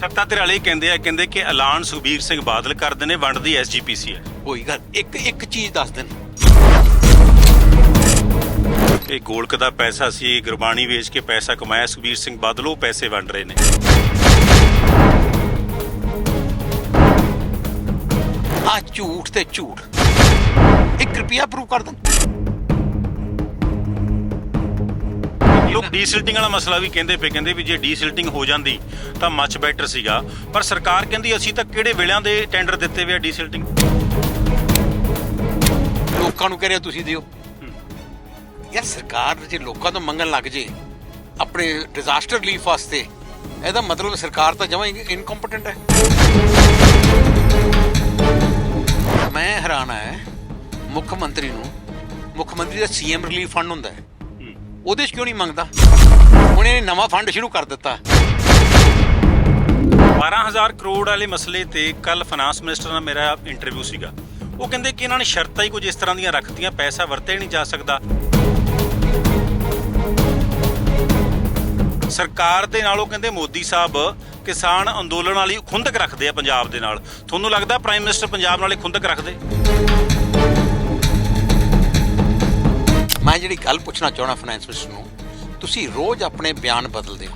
ਸੱਤਾ ਧਿਰ ਵਾਲੇ ਕਹਿੰਦੇ ਆ ਕਹਿੰਦੇ ਕਿ ਐਲਾਨ ਸੁਖਬੀਰ ਸਿੰਘ ਬਾਦਲ ਕਰਦੇ ਨੇ ਵੰਡ ਦੀ ਐਸਜੀਪੀਸੀ ਹੈ। ਕੋਈ ਗੱਲ ਇੱਕ ਇੱਕ ਚੀਜ਼ ਦੱਸ ਦੇਣ। ਇਹ ਗੋਲਕ ਦਾ ਪੈਸਾ ਸੀ ਗੁਰਬਾਣੀ ਵੇਚ ਕੇ ਪੈਸਾ ਕਮਾਇਆ ਸੁਖਬੀਰ ਸਿੰਘ ਬਾਦਲ ਉਹ ਪੈਸੇ ਵੰਡ ਰਹੇ ਨੇ। ਆ ਝੂਠ ਤੇ ਝੂਠ। 1 ਰੁਪਿਆ ਪ੍ਰੂਵ ਕਰ ਦੇਣ। ਲੋਕ ਡੀਸਿਲਟਿੰਗ ਵਾਲਾ ਮਸਲਾ ਵੀ ਕਹਿੰਦੇ ਪਏ, ਕਹਿੰਦੇ ਵੀ ਜੇ ਡੀਸਿਲਟਿੰਗ ਹੋ ਜਾਂਦੀ ਤਾਂ ਮੱਚ ਬੈਟਰ ਸੀਗਾ। ਪਰ ਸਰਕਾਰ ਕਹਿੰਦੀ ਅਸੀਂ ਤਾਂ ਕਿਹੜੇ ਵੇਲਿਆਂ ਦੇ ਟੈਂਡਰ ਦਿੱਤੇ ਹੋਏ ਆ ਡੀਸਿਲਟਿੰਗ? ਲੋਕਾਂ ਨੂੰ ਕਹਿ ਰਿਹਾ ਤੁਸੀਂ ਦਿਓ। ਯਾਰ ਸਰਕਾਰ ਜੇ ਲੋਕਾਂ ਤੋਂ ਮੰਗਣ ਲੱਗ ਜੇ, ਆਪਣੇ ਡਿਜ਼ਾਸਟਰ ਰਿਲੀਫ ਵਾਸਤੇ, ਇਹਦਾ ਮਤਲਬ ਸਰਕਾਰ ਤਾਂ ਜਮਾਂ ਇਨਕੰਪੀਟੈਂਟ ਹੈ। ਮੈਂ ਹੈਰਾਨ ਹੈ ਮੁੱਖ ਮੰਤਰੀ ਨੂੰ, ਮੁੱਖ ਮੰਤਰੀ ਦਾ ਸੀਐਮ ਰਿਲੀਫ ਫੰਡ ਹੁੰਦਾ ਹੈ। ਉਹਦੇ 'ਚ ਕਿਉਂ ਨਹੀਂ ਮੰਗਦਾ? ਹੁਣ ਇਹਨੇ ਨਵਾਂ ਫੰਡ ਸ਼ੁਰੂ ਕਰ ਦਿੱਤਾ। 12000 ਕਰੋੜ ਵਾਲੇ ਮਸਲੇ ਤੇ ਕੱਲ ਫਾਈਨਾਂਸ ਮਿਨਿਸਟਰ ਨਾਲ ਮੇਰਾ ਇੰਟਰਵਿਊ ਸੀਗਾ। ਉਹ ਕਹਿੰਦੇ ਕਿ ਇਹਨਾਂ ਨੇ ਸ਼ਰਤਾਂ ਹੀ ਕੁਝ ਇਸ ਤਰ੍ਹਾਂ ਦੀਆਂ ਰੱਖਤੀਆਂ, ਪੈਸਾ ਵਰਤਿਆ ਹੀ ਨਹੀਂ ਜਾ ਸਕਦਾ। ਸਰਕਾਰ ਦੇ ਨਾਲੋਂ ਕਹਿੰਦੇ ਮੋਦੀ ਸਾਹਿਬ ਕਿਸਾਨ ਅੰਦੋਲਨ ਵਾਲੀ ਖੁੰਦਕ ਰੱਖਦੇ ਆ ਪੰਜਾਬ ਦੇ ਨਾਲ। ਤੁਹਾਨੂੰ ਲੱਗਦਾ ਪ੍ਰਾਈਮ ਮਿਨਿਸਟਰ ਪੰਜਾਬ ਨਾਲ ਹੀ ਖੁੰਦਕ ਰੱਖਦੇ? ਮੈਂ ਜਿਹੜੀ ਗੱਲ ਪੁੱਛਣਾ ਚਾਹਣਾ ਫਾਈਨੈਂਸ ਮਿਨਿਸਟਰ ਨੂੰ ਤੁਸੀਂ ਰੋਜ਼ ਆਪਣੇ ਬਿਆਨ ਬਦਲਦੇ ਹੋ।